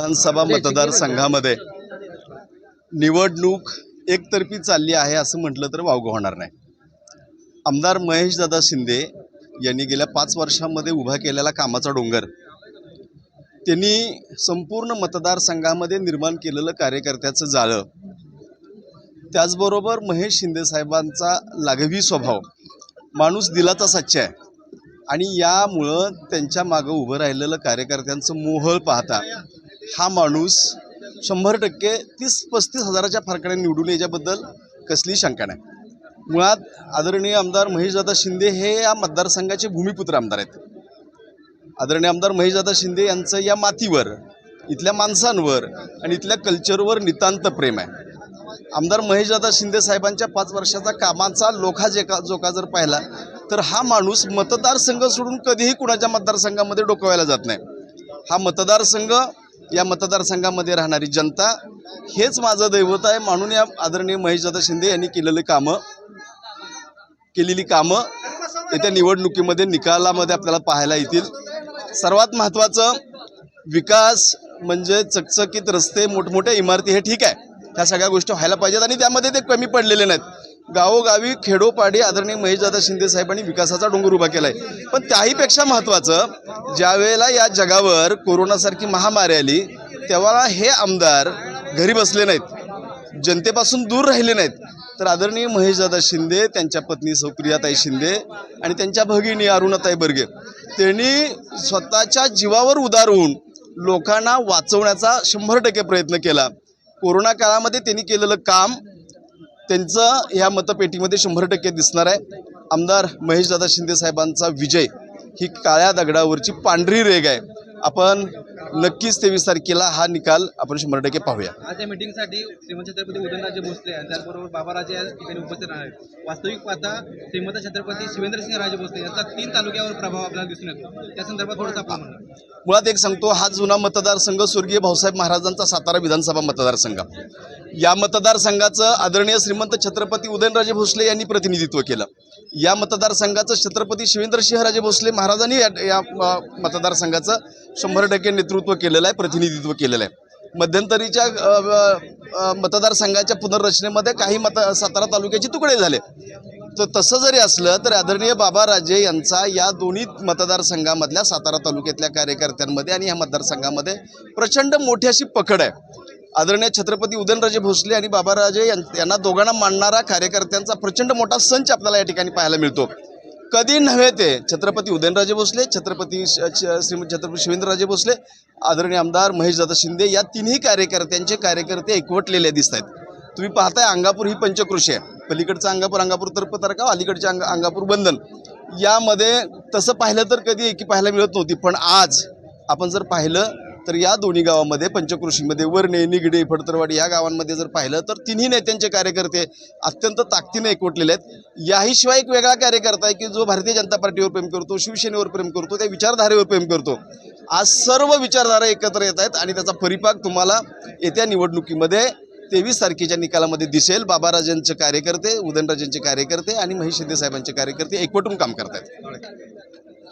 विधानसभा मतदारसंघामध्ये निवडणूक एकतर्फी चालली आहे असं म्हटलं तर वावगं होणार नाही. आमदार महेशदादा शिंदे यांनी गेल्या पाच वर्षामध्ये उभा केलेला कामाचा डोंगर त्यांनी संपूर्ण मतदारसंघामध्ये निर्माण केलेलं कार्यकर्त्याचं जाळं त्याचबरोबर महेश शिंदे साहेबांचा लाघवी स्वभाव माणूस दिलाचा सच्चा आहे. आणि यामुळं त्यांच्या मागं उभं राहिलेलं कार्यकर्त्यांचं मोहळ पाहता हा माणूस शंभर टक्के तीस पस्तीस हजाराच्या फरकाने निवडून याच्याबद्दल कसली शंका नाही. मुळात आदरणीय आमदार महेशदादा शिंदे हे या मतदारसंघाचे भूमिपुत्र आमदार आहेत. आदरणीय आमदार महेशदादा शिंदे यांचं या मातीवर इथल्या माणसांवर आणि इथल्या कल्चरवर नितांत प्रेम आहे. आमदार महेशदादा शिंदे साहेबांच्या पाच वर्षाचा कामाचा लोखा जेका जोका जर पाहिला तर हा माणूस मतदारसंघ सोडून कधीही कुणाच्या मतदारसंघामध्ये डोकवायला जात नाही. हा मतदारसंघ या मतदारसंघामध्ये राहणारी जनता हेच माझं दैवत आहे. म्हणून या आदरणीय महेशदादा शिंदे यांनी केलेली कामं केलेली कामं येत्या निवडणुकीमध्ये निकालामध्ये आपल्याला पाहायला येतील. सर्वात महत्त्वाचं विकास म्हणजे चकचकीत रस्ते मोठमोठ्या इमारती हे ठीक आहे. ह्या सगळ्या गोष्टी व्हायला पाहिजेत आणि त्यामध्ये ते कमी पडलेले नाहीत. गावोगावी खेडोपाडी आदरणीय महेशदादा शिंदे साहेबांनी विकासाचा डोंगर उभा केला आहे पण त्याहीपेक्षा महत्त्वाचं ज्यावेळेला या जगावर कोरोनासारखी महामारी आली तेव्हा हे आमदार घरी बसले नाहीत. जनतेपासून दूर राहिले नाहीत. तर आदरणीय महेशदादा शिंदे त्यांच्या पत्नी सौप्रियाताई शिंदे आणि त्यांच्या भगिनी अरुणाताई बर्गे त्यांनी स्वतःच्या जीवावर उदार होऊन लोकांना वाचवण्याचा शंभर टक्के प्रयत्न केला. कोरोना काळामध्ये त्यांनी केलेलं काम त्यांचं ह्या मतपेटीमध्ये शंभर टक्के दिसणार आहे. आमदार महेशदादा शिंदे साहेबांचा विजय ही काळ्या दगडावरची पांढरी रेग आहे. आपण नक्कीच तेवीस तारखेला हा निकाल आपण शंभर टक्के पाहूया. आज या मीटिंगसाठी श्रीमंत छत्रपती उदयनराजे भोसले आणि त्याचबरोबर बाबाराजे या ठिकाणी उपस्थित राहणार आहेत. वास्तविक पाहता श्रीमंत छत्रपती शिवेंद्रसिंह राजे भोसले यांचा तीन तालुक्यावर प्रभाव आपल्याला दिसून येतो. त्या संदर्भात थोडंसं आपण मुळात एक सांगतो हा जुना मतदारसंघ स्वर्गीय भाऊसाहेब महाराजांचा सातारा विधानसभा मतदारसंघ. या मतदारसंघाचं आदरणीय श्रीमंत छत्रपती उदयनराजे भोसले यांनी प्रतिनिधित्व केलं. या मतदारसंघाचं छत्रपती शिवेंद्रसिंहराजे भोसले महाराजांनी या या मतदारसंघाचं शंभर टक्के नेतृत्व केलेलं आहे प्रतिनिधित्व केलेलं आहे. मध्यंतरीच्या मतदारसंघाच्या पुनर्रचनेमध्ये काही मत सातारा तालुक्याचे तुकडे झाले. तर तसं जरी असलं तर आदरणीय बाबा राजे यांचा या दोन्ही मतदारसंघामधल्या सातारा तालुक्यातल्या कार्यकर्त्यांमध्ये आणि या मतदारसंघामध्ये प्रचंड मोठी अशी पकड आहे. आदरणीय छत्रपती उदयनराजे भोसले आणि बाबाराजे यां- यांना दोघांना मानणारा कार्यकर्त्यांचा प्रचंड मोठा संच आपल्याला या ठिकाणी पाहायला मिळतो. कधी नव्हे ते छत्रपती उदयनराजे भोसले छत्रपती श- छत्रपती शिवेंद्रराजे भोसले आदरणीय आमदार महेशदादा शिंदे या तिन्ही कार्यकर्त्यांचे कार्यकर्ते एकवटलेले दिसत आहेत. तुम्ही पाहताय अंगापूर ही पंचकृषी आहे. पलीकडचं अंगापूर अंगापूर तर्फ तारका अलीकडचे अंग अंगापूर बंधन. यामध्ये तसं पाहिलं तर कधी एकी पाहायला मिळत नव्हती पण आज आपण जर पाहिलं तर या दोन्ही गावामध्ये पंचकृषीमध्ये वर्णे निगडे फडतरवाडी या गावांमध्ये जर पाहिलं तर तिन्ही नेत्यांचे कार्यकर्ते अत्यंत ताकदीने एकवटलेले आहेत. याहीशिवाय एक वेगळा कार्यकर्ता आहे की जो भारतीय जनता पार्टीवर प्रेम करतो शिवसेनेवर प्रेम करतो त्या विचारधारेवर प्रेम करतो. आज सर्व विचारधारा एकत्र येत आहेत आणि त्याचा परिपाक तुम्हाला येत्या निवडणुकीमध्ये तेवीस तारखेच्या निकालामध्ये दिसेल. बाबाराजांचे कार्यकर्ते उदयनराजांचे कार्यकर्ते आणि महेश शिंदे साहेबांचे कार्यकर्ते एकवटून काम करतायत.